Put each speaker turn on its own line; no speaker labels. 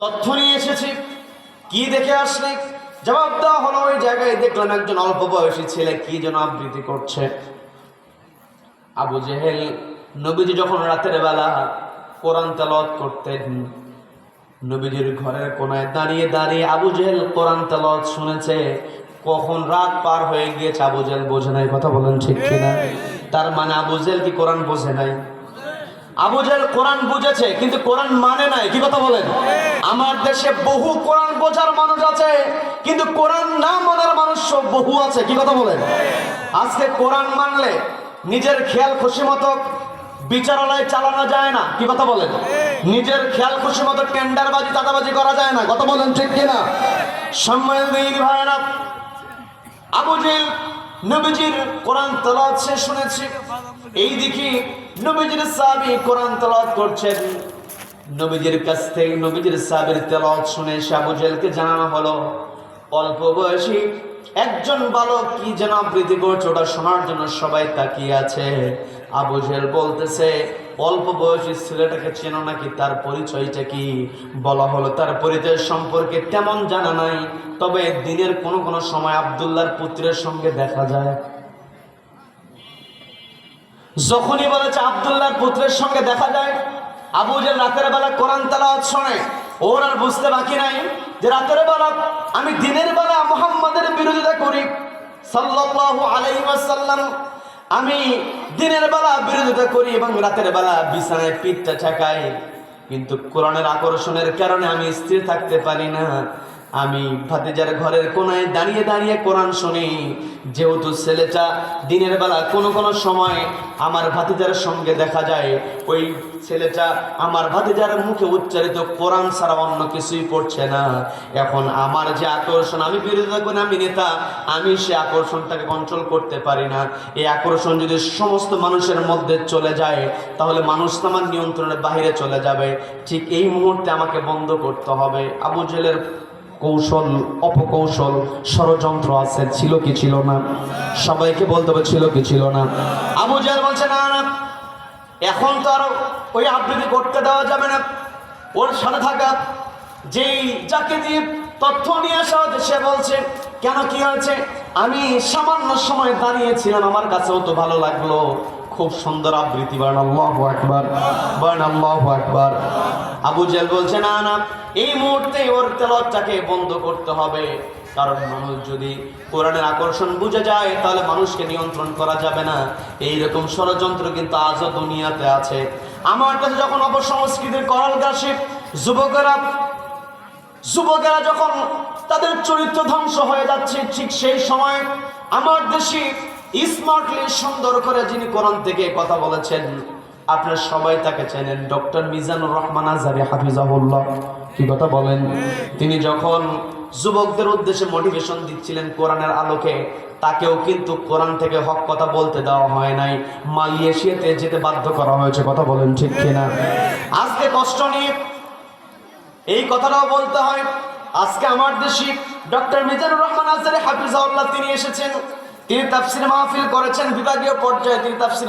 তথ্য নিয়ে এসেছি। কি দেখে আসলে? জবাব দেওয়া হলো ওই জায়গায়। দেখলাম একজন অল্প বয়সী ছেলে কি যেন আবৃত্তি করছে। আবু জেহেল নবীজি যখন রাতের বেলা কোরআন তেলাওয়াত করতেন নবীজির ঘরের কোনায় দাঁড়িয়ে দাঁড়িয়ে আবু জেহেল কোরআন তেলাওয়াত শুনেছে। কখন রাত পার হয়ে গিয়েছে আবু জেহেল বোঝে নাই। কথা বলেন ঠিক কিনা? তার মানে আবু জেহেল কি কোরআন বোঝে নাই? আবু জেহেল কোরআন বুঝেছে, কিন্তু কোরআন মানে নাই। কি কথা বলেন? আমার দেশে বহু কোরআন বোঝার মানুষ আছে, কিন্তু কোরআন না মানার মানুষ বহু আছে। কি কথা বলেন? আজকে কোরআন মানলে নিজের খেয়াল খুশি মতো বিচারালয় চালানো যায় না। কি কথা বলেন? নিজের খেয়াল খুশি মতো টেন্ডারবাজি দাদাবাজি করা যায় না। কথা বলেন ঠিক কিনা? সম্মান দিন ভাইরা আবু জেল নবীজির কোরআন সে শুনেছি। এই দিকে নবীজির সাহাবী কোরআন তেলাওয়াত করছেন। নবীজির কাছ থেকে নবীজির সাহাবীর তেলাওয়াত শুনে সে জেলকে জানানো হলো, অল্প বয়সী একজন বালক কি যেন আবৃত্তি করছে শোনার জন্য সবাই তাকিয়ে আছে। আবু জেল বলতেছে, অল্প বয়সী ছেলেটাকে চেনো নাকি, তার পরিচয়টা কি? বলা হলো, তার পরিচয় সম্পর্কে তেমন জানা নাই, তবে দিনের কোনো কোনো সময় আবদুল্লাহর পুত্রের সঙ্গে দেখা যায়। যখনই বলেছে আবদুল্লাহর পুত্রের সঙ্গে দেখা যায়, আবু যে রাতের বেলা কোরআন তালাওয়াত শোনে, ওর আর বুঝতে বাকি নাই যে রাতের বেলা আমি দিনের বেলা মোহাম্মদের বিরোধিতা করি। সাল্লাল্লাহু আলাইহি আমি দিনের বেলা বিরোধিতা করি এবং রাতের বেলা বিছানায় পিঠটা ঠেকাই। কিন্তু কোরআনের আকর্ষণের কারণে আমি স্থির থাকতে পারি না। আমি ভাতিজার ঘরের কোনায় দাঁড়িয়ে দাঁড়িয়ে কোরআন শুনি। যেহেতু ছেলেটা দিনের বেলা কোনো কোনো সময় আমার ভাতিজার সঙ্গে দেখা যায়, ওই ছেলেটা আমার ভাতিজার মুখে উচ্চারিত কোরআন ছাড়া অন্য কিছুই পড়ছে না। এখন আমার যে আকর্ষণ, আমি বিরোধিতা করি আমি নেতা, আমি সে আকর্ষণটাকে কন্ট্রোল করতে পারি না। এই আকর্ষণ যদি সমস্ত মানুষের মধ্যে চলে যায়, তাহলে মানুষ তো আমার নিয়ন্ত্রণের বাইরে চলে যাবে। ঠিক এই মুহূর্তে আমাকে বন্ধ করতে হবে। আবু জেলের কৌশল, অপকৌশল, ষড়যন্ত্র আছে, ছিল কি ছিল না? সবাইকে বলতে হবে, ছিল কি ছিল না? আবু জেল বলছে, না না। এখন তো আর ওই আবৃত্তি করতে দেওয়া যাবে না। ওর সাথে থাকা। যেই যাকে দিয়ে তথ্য নিয়ে আসা হচ্ছে সে বলছে, কেন কি হয়েছে? আমি সামান্য সময় দাঁড়িয়েছিলাম, আমার কাছেও তো ভালো লাগল। খুব সুন্দর আবৃত্তি বান আল্লাহ একবার বান আল্লাহ একবার আবু জেল বলছে, না না, এই মুহূর্তে ওর তেলটাকে বন্ধ করতে হবে। কারণ মানুষ যদি কোরআনের আকর্ষণ বুঝে যায়, তাহলে মানুষকে নিয়ন্ত্রণ করা যাবে না। এই রকম ষড়যন্ত্র কিন্তু আজও দুনিয়াতে আছে। আমার কাছে যখন অপসংস্কৃতির করাল গাছে যুবকেরা যুবকেরা যখন তাদের চরিত্র ধ্বংস হয়ে যাচ্ছে, ঠিক সেই সময় আমার দেশে স্মার্টলি সুন্দর করে যিনি কোরআন থেকে কথা বলেছেন আপনারা সবাই তাকে চেনেন ডক্টর মিজানুর রহমান আজারি হাফিজাহুল্লাহ। কি কথা বলেন? তিনি যখন যুবকদের উদ্দেশ্যে মোটিভেশন দিচ্ছিলেন কোরআনের আলোকে, তাকেও কিন্তু কোরআন থেকে হক কথা বলতে দেওয়া হয় নাই। মালয়েশিয়াতে যেতে বাধ্য করা হয়েছে, কথা বলেন ঠিক কিনা? আজকে কষ্ট নিয়ে এই কথাটাও বলতে হয়, আজকে আমার দেশি ডক্টর মিজানুর রহমান আজারি হাফিজাউল্লাহ তিনি এসেছেন। তিনি তাফসির মাহফিল করেছেন, বিভাগীয় পর্যায়ে তিনি তাফসির